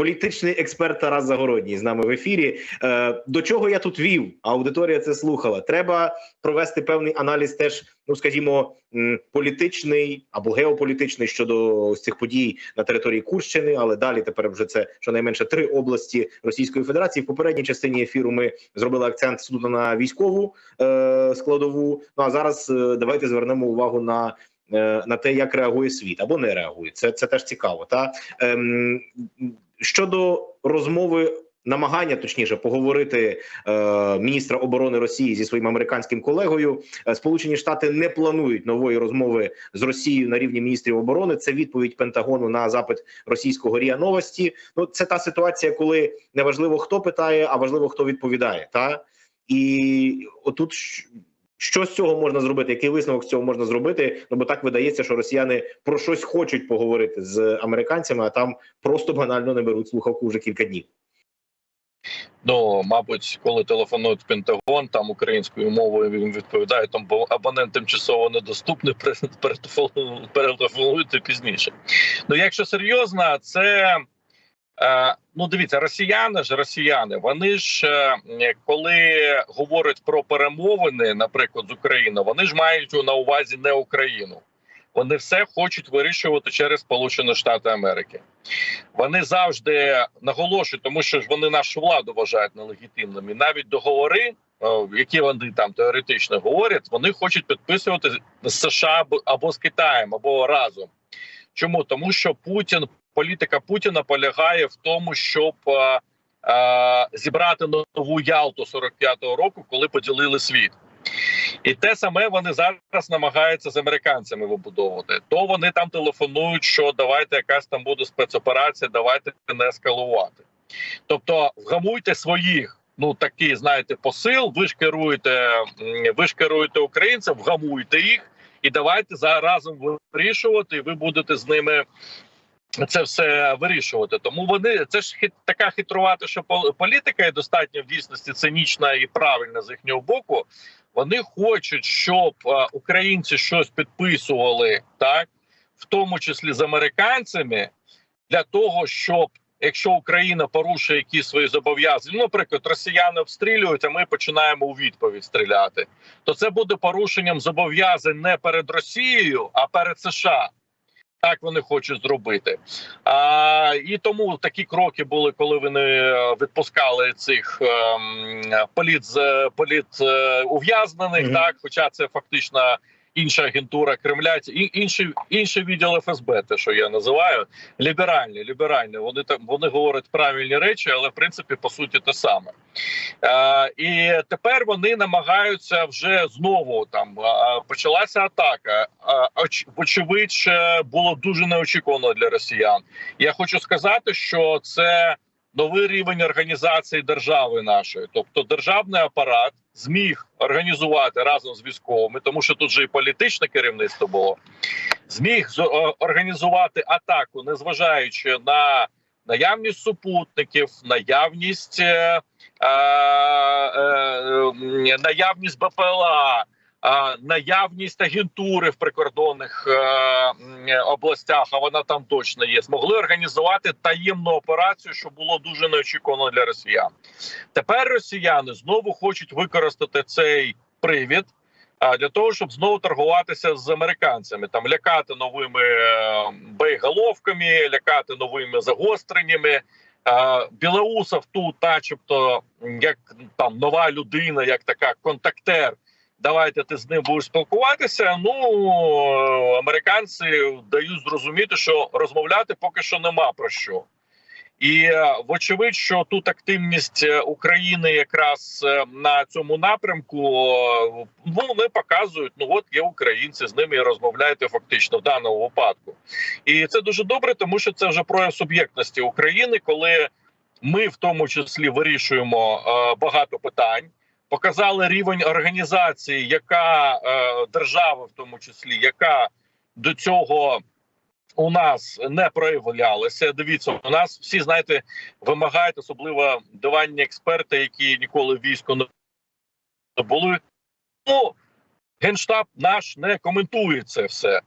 політичний експерт Тарас Загородній з нами в ефірі. Е, До чого я тут вів? Аудиторія це слухала. Треба провести певний аналіз, теж ну скажімо, політичний або геополітичний щодо ось цих подій на території Курщини, але далі тепер вже це щонайменше три області Російської Федерації. В попередній частині ефіру ми зробили акцент суду на військову е, складову. Ну а зараз е, давайте звернемо увагу на. На те, як реагує світ або не реагує, це це теж цікаво. Та ем, щодо розмови, намагання точніше поговорити е, міністра оборони Росії зі своїм американським колегою. Е, Сполучені Штати не планують нової розмови з Росією на рівні міністрів оборони. Це відповідь Пентагону на запит російського Ріа Новості. Ну це та ситуація, коли не важливо хто питає, а важливо хто відповідає. Та і отут. Що з цього можна зробити? Який висновок з цього можна зробити? Ну бо так видається, що росіяни про щось хочуть поговорити з американцями, а там просто банально не беруть слухавку вже кілька днів. Ну, мабуть, коли телефонують в Пентагон, там українською мовою він відповідає, там бо абонент тимчасово недоступний, пере- перетелефонуйте пізніше. Ну, якщо серйозно, це ну дивіться, росіяни ж росіяни, вони ж е, коли говорять про перемовини, наприклад, з Україною, вони ж мають на увазі не Україну. Вони все хочуть вирішувати через Сполучені Штати Америки. Вони завжди наголошують, тому що ж вони нашу владу вважають нелегітимними. Навіть договори, е, які вони там теоретично говорять, вони хочуть підписувати з США або з Китаєм, або разом. Чому тому, що Путін, політика Путіна полягає в тому, щоб е, е, зібрати нову Ялту 45-го року, коли поділили світ. І те саме вони зараз намагаються з американцями вибудовувати. То вони там телефонують, що давайте якась там буде спецоперація, давайте не ескалувати. Тобто, вгамуйте своїх. Ну такий, знаєте, посил. Ви ж керуєте, ви ж керуєте українцям, вгамуйте їх, і давайте за разом вирішувати. І ви будете з ними це все вирішувати. Тому вони це ж хит така хитрувата, що політика і достатньо в дійсності цинічна і правильна з їхнього боку. Вони хочуть, щоб е, українці щось підписували, так в тому числі з американцями, для того, щоб якщо Україна порушує якісь свої зобов'язання, ну, наприклад, росіяни обстрілюють, а ми починаємо у відповідь стріляти, то це буде порушенням зобов'язань не перед Росією, а перед США. Так вони хочуть зробити. А, і тому такі кроки були, коли вони е, відпускали цих ем, політ з політ ув'язнених. Mm -hmm. Так, хоча це фактично інша агентура Кремля, і- інший інший відділ ФСБ, те, що я називаю, ліберальні. Ліберальні. Вони там вони говорять правильні речі, але в принципі по суті те саме. Е, і тепер вони намагаються вже знову там е, почалася атака. Е, оч- вочевидь, е, було дуже неочікувано для росіян. Я хочу сказати, що це новий рівень організації держави нашої, тобто державний апарат зміг організувати разом з військовими, тому що тут же і політичне керівництво було. Зміг з- організувати атаку, незважаючи на наявність супутників, наявність е, е, е, наявність БПЛА, е, наявність агентури в прикордонних е, областях, а вона там точно є. Змогли організувати таємну операцію, що було дуже неочікувано для росіян. Тепер росіяни знову хочуть використати цей привід. А для того, щоб знову торгуватися з американцями, там лякати новими е, боєголовками, лякати новими загостреннями. Білоусов тут, начебто, як там нова людина, як така контактер. Давайте ти з ним будеш спілкуватися. Ну американці дають зрозуміти, що розмовляти поки що нема про що. І е, вочевидь, що тут активність е, України якраз е, на цьому напрямку ну вони показують, ну от є українці, з ними і розмовляєте фактично в даному випадку. І це дуже добре, тому що це вже прояв суб'єктності України, коли ми в тому числі вирішуємо багато питань. Показали рівень організації, яка е, держава, в тому числі, яка до цього у нас не проявлялися. Дивіться, у нас всі знаєте, вимагають особливо диванні експерти, які ніколи в війську не були. Ну генштаб наш не коментує це все.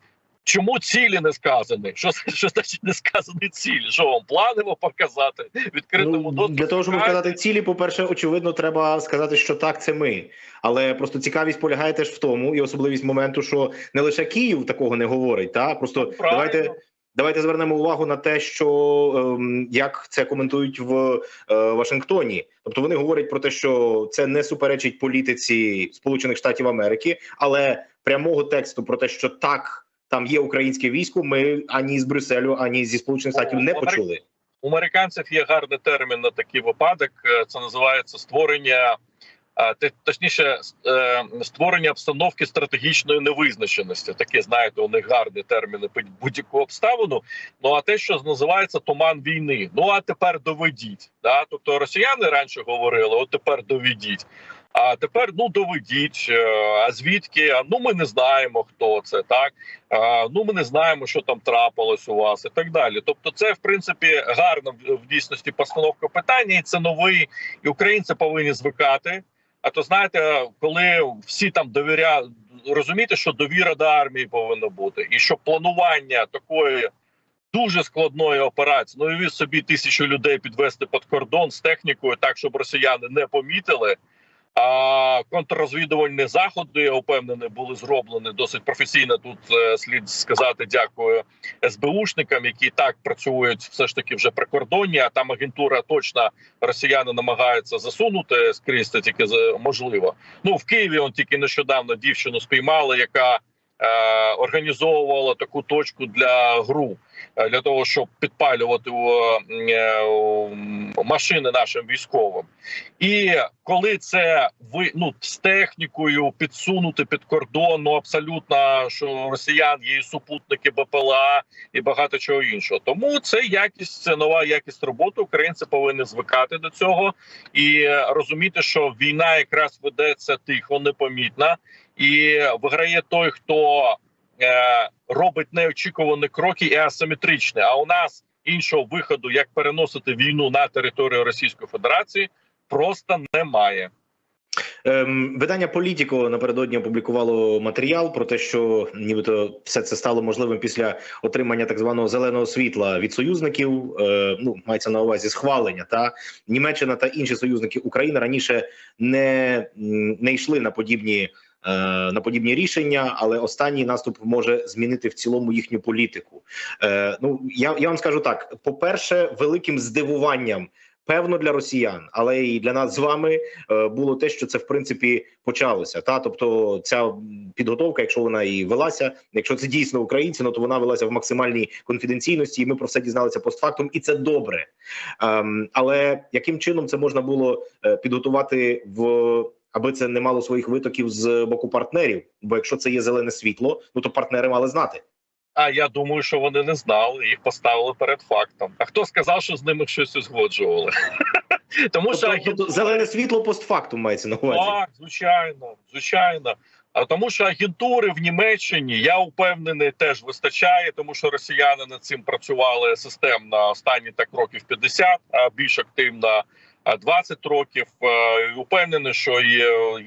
Чому цілі не сказані? Що, що значить не сказані цілі? Що вам планимо показати відкритому Ну, для того, щоб вказати цілі, по-перше, очевидно, треба сказати, що так, це ми. Але просто цікавість полягає теж в тому, і особливість моменту, що не лише Київ такого не говорить. Та просто Ну, Правильно. давайте. Давайте звернемо увагу на те, що ем, як це коментують в е, Вашингтоні. Тобто вони говорять про те, що це не суперечить політиці Сполучених Штатів Америки, але прямого тексту про те, що так там є українське військо, ми ані з Брюсселю, ані зі Сполучених Штатів не почули. У американців є гарний термін на такий випадок. Е, Це називається створення, е, точніше, е, створення обстановки стратегічної невизначеності. Такі знаєте, у них гарні терміни під будь-яку обставину. Ну а те, що називається туман війни. Ну а тепер доведіть. Да? Тобто росіяни раніше говорили, от тепер доведіть. А тепер ну доведіть. Е, А звідки? А ну ми не знаємо, хто це так. А, ну ми не знаємо, що там трапилось у вас, і так далі. Тобто, це в принципі гарна в дійсності постановка питання, і це новий, і українці повинні звикати. А то знаєте, коли всі там довіряють, розумієте, що довіра до армії повинна бути, і що планування такої. Дуже складної операції. Ну і собі тисячу людей підвести під кордон з технікою, так щоб росіяни не помітили. А контррозвідувальні заходи, я впевнений, були зроблені досить професійно. Тут е, слід сказати дякую СБУшникам, які так працюють все ж таки вже при кордоні. А там агентура точно росіяни намагаються засунути скрізь це тільки можливо. Ну в Києві он тільки нещодавно дівчину спіймали, яка е, організовувала таку точку для гру для того, щоб підпалювати е, машини нашим військовим. І коли це ви ну з технікою підсунути під кордон, ну абсолютно що росіян є супутники БПЛА і багато чого іншого. Тому це якість, це нова якість роботи. Українці повинні звикати до цього і е, розуміти, що війна якраз ведеться тихо, непомітно, і виграє той, хто е, робить неочікувані кроки і асиметричні. А у нас іншого виходу, як переносити війну на територію Російської Федерації, просто немає. Ем, видання Політіко напередодні опублікувало матеріал про те, що нібито все це стало можливим після отримання так званого зеленого світла від союзників. Е, ну мається на увазі схвалення. Та Німеччина та інші союзники України раніше не, не йшли на подібні. Е, На подібні рішення, але останній наступ може змінити в цілому їхню політику. Е, ну я, я вам скажу так: по-перше, великим здивуванням, певно, для росіян, але і для нас з вами е, було те, що це в принципі почалося. Та тобто, ця підготовка, якщо вона і велася, якщо це дійсно українці, ну то вона велася в максимальній конфіденційності, і ми про все дізналися постфактум, і це добре. Ем, але яким чином це можна було підготувати в. Аби це не мало своїх витоків з боку партнерів, бо якщо це є зелене світло, ну то партнери мали знати. А я думаю, що вони не знали, їх поставили перед фактом. А хто сказав, що з ними щось узгоджували? Тому що Тобто, тобто зелене світло постфактум мається на увазі. Так, звичайно, звичайно. А тому, що агентури в Німеччині, я впевнений, теж вистачає, тому що росіяни над цим працювали системно останні так років 50, а більш активно 20 років. Е, Упевнений, що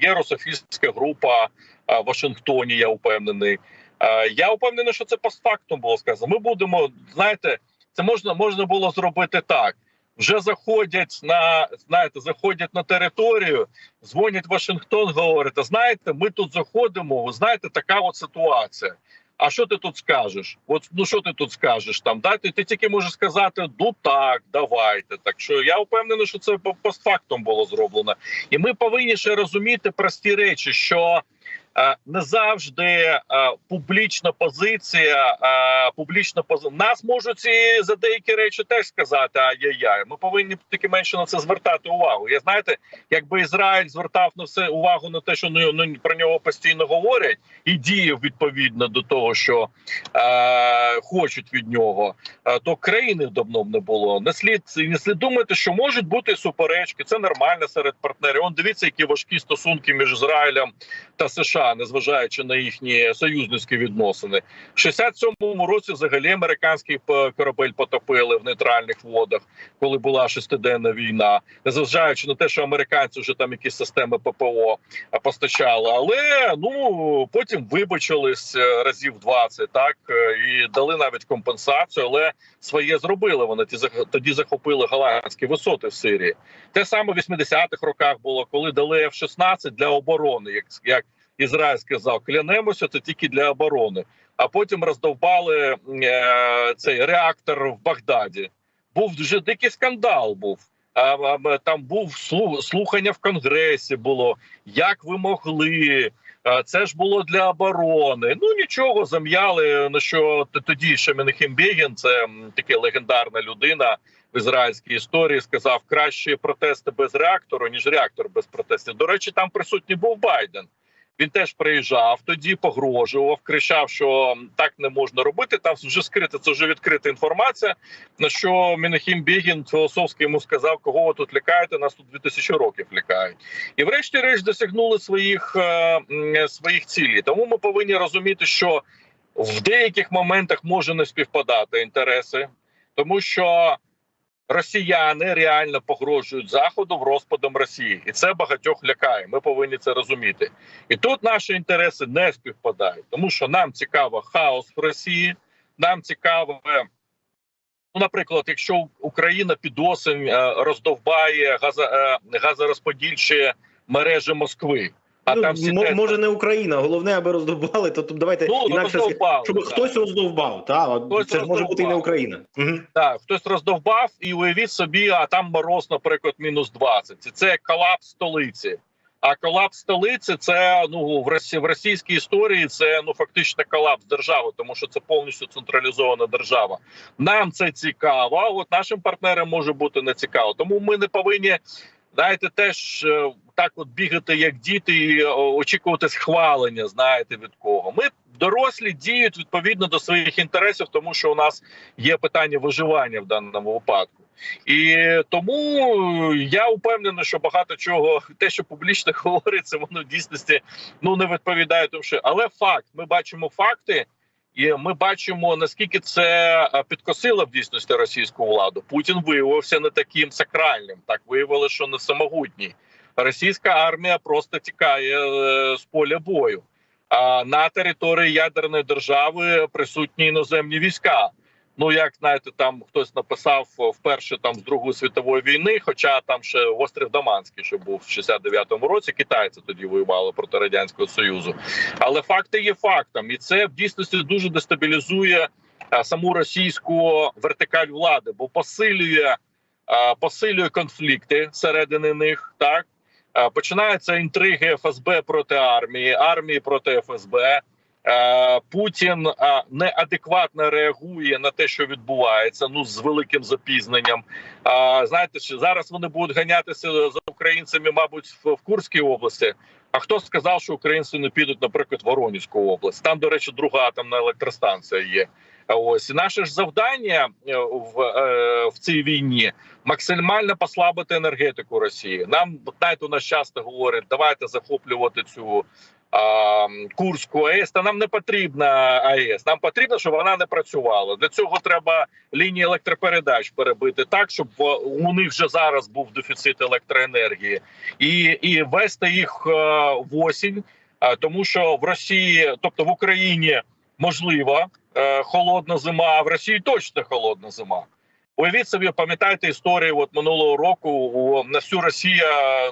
є, русофільська група в Вашингтоні. Я впевнений. Е, Я впевнений, що це постфактум було сказано. Ми будемо знаєте, це можна можна було зробити так. Вже заходять на знаєте, заходять на територію, дзвонять Вашингтон, говорять, знаєте, ми тут заходимо. Ви знаєте, така от ситуація. А що ти тут скажеш? От ну що ти тут скажеш там? Да? Ти, ти тільки можеш сказати, ну так, давайте. Так що я впевнений, що це по- постфактум було зроблено, і ми повинні ще розуміти прості речі, що не завжди е, публічна позиція, е, публічна позиція. Нас можуть і за деякі речі теж сказати ай-яй-яй. Ми повинні таки менше на це звертати увагу. Я знаєте, якби Ізраїль звертав на все увагу на те, що ну, ну, про нього постійно говорять, і діяв відповідно до того, що е, хочуть від нього, е, то країни давно б не було. Не слід не слід думати, що можуть бути суперечки. Це нормально серед партнерів. Он дивіться, які важкі стосунки між Ізраїлем та США. США, незважаючи на їхні союзницькі відносини. В 67-му році взагалі американський корабель потопили в нейтральних водах, коли була шестиденна війна, незважаючи на те, що американці вже там якісь системи ППО е, постачали. Але ну потім вибачились е, разів 20, так е, і дали навіть компенсацію, але своє зробили. Вони ті тоді захопили голландські висоти в Сирії. Те саме в 80-х роках було, коли дали F-16 для оборони, як, як Ізраїль сказав, клянемося, це тільки для оборони. А потім роздовбали е, цей реактор в Багдаді. Був дуже дикий скандал. Був а, а, там був слу- слухання в конгресі. Було як ви могли. Це ж було для оборони. Ну нічого зам'яли. На що т- тоді ще Менахем Бегін, це така легендарна людина в ізраїльській історії, сказав краще протести без реактору, ніж реактор без протестів. До речі, там присутній був Байден. Він теж приїжджав тоді, погрожував, кричав, що так не можна робити. Там вже скрита, це вже відкрита інформація. На що Мінахім Бігін філософськи йому сказав, кого ви тут лякаєте? Нас тут 2000 років лякають, і врешті-решт досягнули своїх е, своїх цілей. Тому ми повинні розуміти, що в деяких моментах може не співпадати інтереси, тому що росіяни реально погрожують заходу в розпадом Росії, і це багатьох лякає. Ми повинні це розуміти. І тут наші інтереси не співпадають, тому що нам цікаво хаос в Росії. Нам цікаво, ну, наприклад, якщо Україна під осень е, роздовбає е, газорозподільчі мережі Москви, а ну, там всі те- може не Україна, головне, аби роздовбали. То тут давайте ну, інакше роздовбали, щоб так. хтось роздовбав. Та Хтось це ж може бути і не. Україна. Угу. Так, хтось роздовбав і уявіть собі, а там мороз, наприклад, мінус 20. І це як колапс столиці. А колапс столиці це ну в Росі, в російській історії це ну фактично колапс держави, тому що це повністю централізована держава. Нам це цікаво. а От нашим партнерам може бути не цікаво. Тому ми не повинні знаєте, теж е, так от бігати, як діти, і е, очікувати схвалення. Знаєте від кого? Ми дорослі діють відповідно до своїх інтересів, тому що у нас є питання виживання в даному випадку. І тому я упевнений, що багато чого, те, що публічно говориться, воно в дійсності ну не відповідає тому, що але факт, ми бачимо факти, і ми бачимо наскільки це е, підкосило в дійсності російську владу. Путін виявився не таким сакральним. Так виявилося, що не самогутній. Російська армія просто тікає е, з поля бою. А на території ядерної держави присутні іноземні війська. Ну як знаєте, там хтось написав е, вперше там з Другої світової війни, хоча там ще острів Даманський, що був в 69-му році, китайці тоді воювали проти радянського союзу. Але факти є фактом, і це в дійсності дуже дестабілізує а, саму російську вертикаль влади, бо посилює, посилює конфлікти середини них. Так починаються інтриги ФСБ проти армії, армії проти ФСБ. Е, Путін е, неадекватно реагує на те, що відбувається. Ну з великим запізненням. Знаєте, зараз вони будуть ганятися за українцями, мабуть, в, Курській області. А хто сказав, що українці не підуть, наприклад, в Воронізьку область? Там, до речі, друга атомна електростанція є. Ось наше ж завдання е, в, е, в цій війні максимально послабити енергетику Росії. Нам знаєте, у нас часто говорять, давайте захоплювати цю Курську АЕС. Та нам не потрібна АЕС. Нам потрібно, щоб вона не працювала. Для цього треба лінії електропередач перебити так, щоб у них вже зараз був дефіцит електроенергії, і, і вести їх е, в осінь, тому що в Росії, тобто в Україні, можливо, е, холодна зима, а в Росії точно холодна зима. Уявіть собі, пам'ятаєте історію от минулого року у, на всю Росію,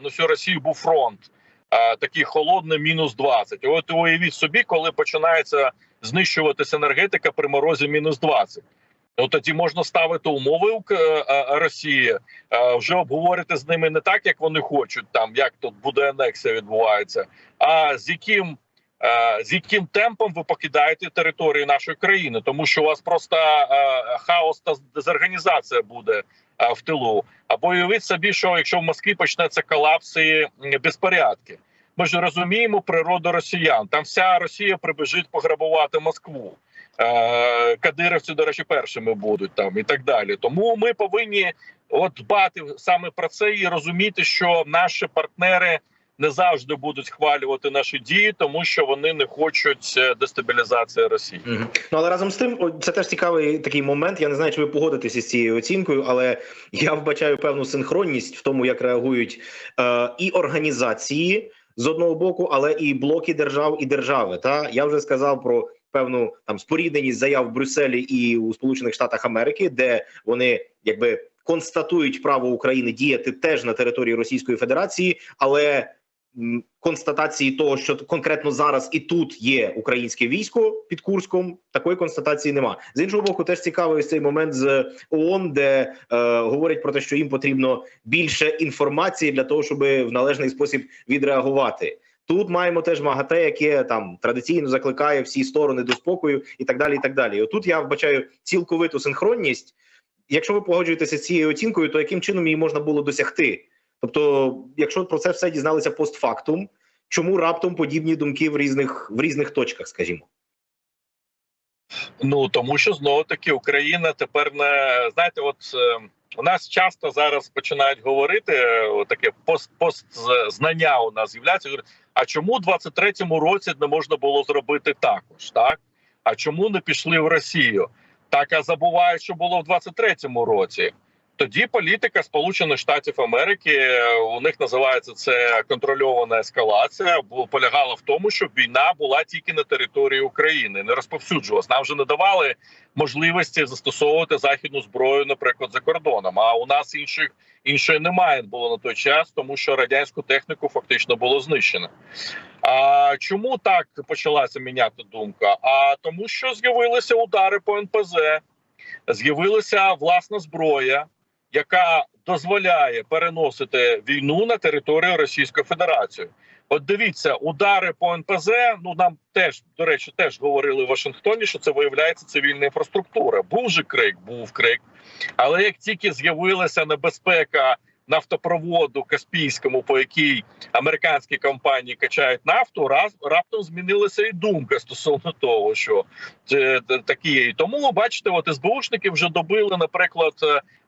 на всю Росію був фронт. е, Такий холодний, мінус 20. От уявіть собі, коли починається знищуватися енергетика при морозі мінус 20. Ну тоді можна ставити умови е, е, Росії, вже обговорити з ними не так, як вони хочуть, там як тут буде анексія відбувається, а з яким з яким темпом ви покидаєте територію нашої країни, тому що у вас просто е, хаос та дезорганізація буде е, в тилу. Або уявіть собі, що якщо в Москві почнеться колапс і безпорядки. Ми ж розуміємо природу росіян. Там вся Росія прибіжить пограбувати Москву. Е, Кадировці, до речі, першими будуть там і так далі. Тому ми повинні от дбати саме про це і розуміти, що наші партнери не завжди будуть схвалювати наші дії, тому що вони не хочуть е, дестабілізації Росії. Мгм. Ну але разом з тим, це теж цікавий такий момент. Я не знаю, чи ви погодитеся з цією оцінкою, але я вбачаю певну синхронність в тому, як реагують е, і організації з одного боку, але і блоки держав і держави. Та я вже сказав про певну там спорідненість заяв в Брюсселі і у Сполучених Штатах Америки, де вони якби констатують право України діяти теж на території Російської Федерації, але констатації того, що конкретно зараз і тут є українське військо під Курском, такої констатації нема. З іншого боку, теж цікавий цей момент з ООН, де е, говорять про те, що їм потрібно більше інформації для того, щоб в належний спосіб відреагувати. Тут маємо теж МАГАТЕ, яке там традиційно закликає всі сторони до спокою, і так далі. І так далі. Отут я вбачаю цілковиту синхронність. Якщо ви погоджуєтеся з цією оцінкою, то яким чином її можна було досягти? Тобто, якщо про це все дізналися постфактум, чому раптом подібні думки в різних в різних точках, скажімо? Ну тому що знову таки Україна тепер не знаєте, от е, у нас часто зараз починають говорити е, таке пост пост знання у нас з'являється. А чому у 23-му році не можна було зробити також? Так а чому не пішли в Росію? Так а забувають, що було в 23-му році. Тоді політика Сполучених Штатів Америки у них називається це контрольована ескалація. полягала в тому, щоб війна була тільки на території України, не розповсюджувалась. Нам вже не давали можливості застосовувати західну зброю, наприклад, за кордоном. А у нас інших іншої немає було на той час, тому що радянську техніку фактично було знищено. А чому так почалася міняти думка? А тому, що з'явилися удари по НПЗ, з'явилася власна зброя яка дозволяє переносити війну на територію Російської Федерації. От дивіться, удари по НПЗ. Ну нам теж до речі, теж говорили в Вашингтоні, що це виявляється цивільна інфраструктура. Був же крик, був крик. Але як тільки з'явилася небезпека нафтопроводу Каспійському, по якій американські компанії качають нафту, раз раптом змінилася і думка стосовно того, що це такі. Тому бачите, от СБУшники вже добили, наприклад,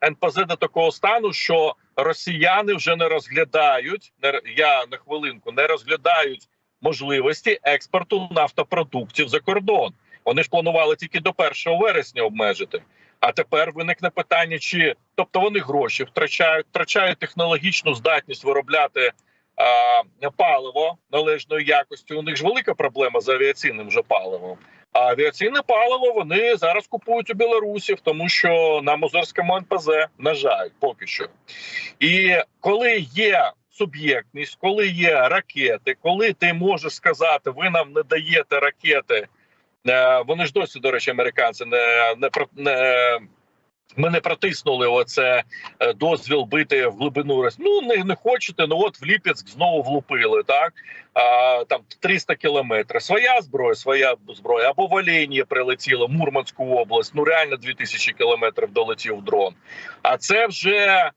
НПЗ до такого стану, що росіяни вже не розглядають я на хвилинку не розглядають можливості експорту нафтопродуктів за кордон. Вони ж планували тільки до 1 вересня обмежити. А тепер виникне питання, чи тобто вони гроші втрачають, втрачають технологічну здатність виробляти а, паливо належної якості. У них ж велика проблема з авіаційним вже паливом. А авіаційне паливо вони зараз купують у білорусів, тому що на Мозорському НПЗ на жаль, поки що. І коли є суб'єктність, коли є ракети, коли ти можеш сказати, ви нам не даєте ракети. Е, вони ж досі, до речі, американці не не, не ми не протиснули оце е, дозвіл бити в глибину Росії. Ну не не хочете. Ну от в Ліпецьк знову влупили. Так а, там 300 кілометрів. Своя зброя, своя зброя або в Оленії прилетіло Мурманську область. Ну реально 2000 кілометрів долетів дрон. А це вже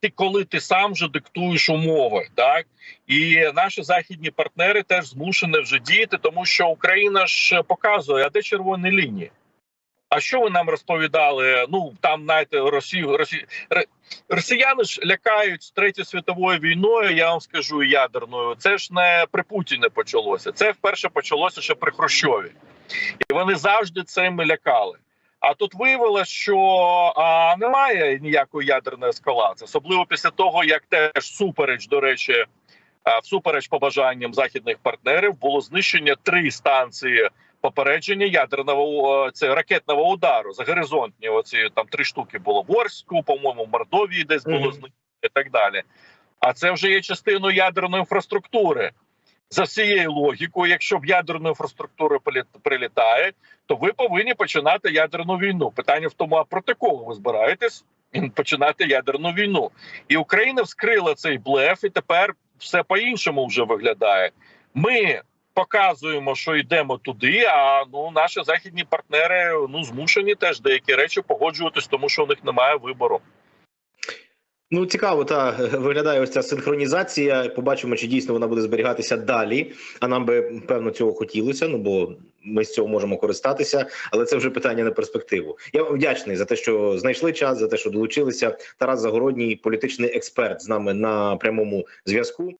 ти коли ти сам вже диктуєш умови, так і наші західні партнери теж змушені вже діяти, тому що Україна ж показує, а де червоні лінії. А що ви нам розповідали? Ну там знаєте, Росію Росі... Росіяни ж лякають третьою світовою війною. Я вам скажу ядерною. Це ж не при Путіні почалося. Це вперше почалося ще при Хрущові, і вони завжди цим лякали. А тут виявилось, що а, немає ніякої ядерної ескалації, особливо після того, як теж супереч, до речі, а, всупереч побажанням західних партнерів було знищення три станції попередження ядерного це ракетного удару за горизонтні. Оці там три штуки було в Орську, по-моєму, в Мордовії десь було знищено і так далі. А це вже є частиною ядерної інфраструктури. За всією логікою, якщо в ядерну інфраструктуру прилітає, то ви повинні починати ядерну війну. Питання в тому, а проти кого ви збираєтесь починати ядерну війну, і Україна вскрила цей блеф, і тепер все по-іншому вже виглядає. Ми показуємо, що йдемо туди. А ну наші західні партнери ну змушені теж деякі речі погоджуватись, тому що у них немає вибору. Ну, цікаво, та виглядає ось ця синхронізація. Побачимо, чи дійсно вона буде зберігатися далі. А нам би певно цього хотілося. Ну бо ми з цього можемо користатися, але це вже питання на перспективу. Я вам вдячний за те, що знайшли час, за те, що долучилися. Тарас Загородній, політичний експерт, з нами на прямому зв'язку.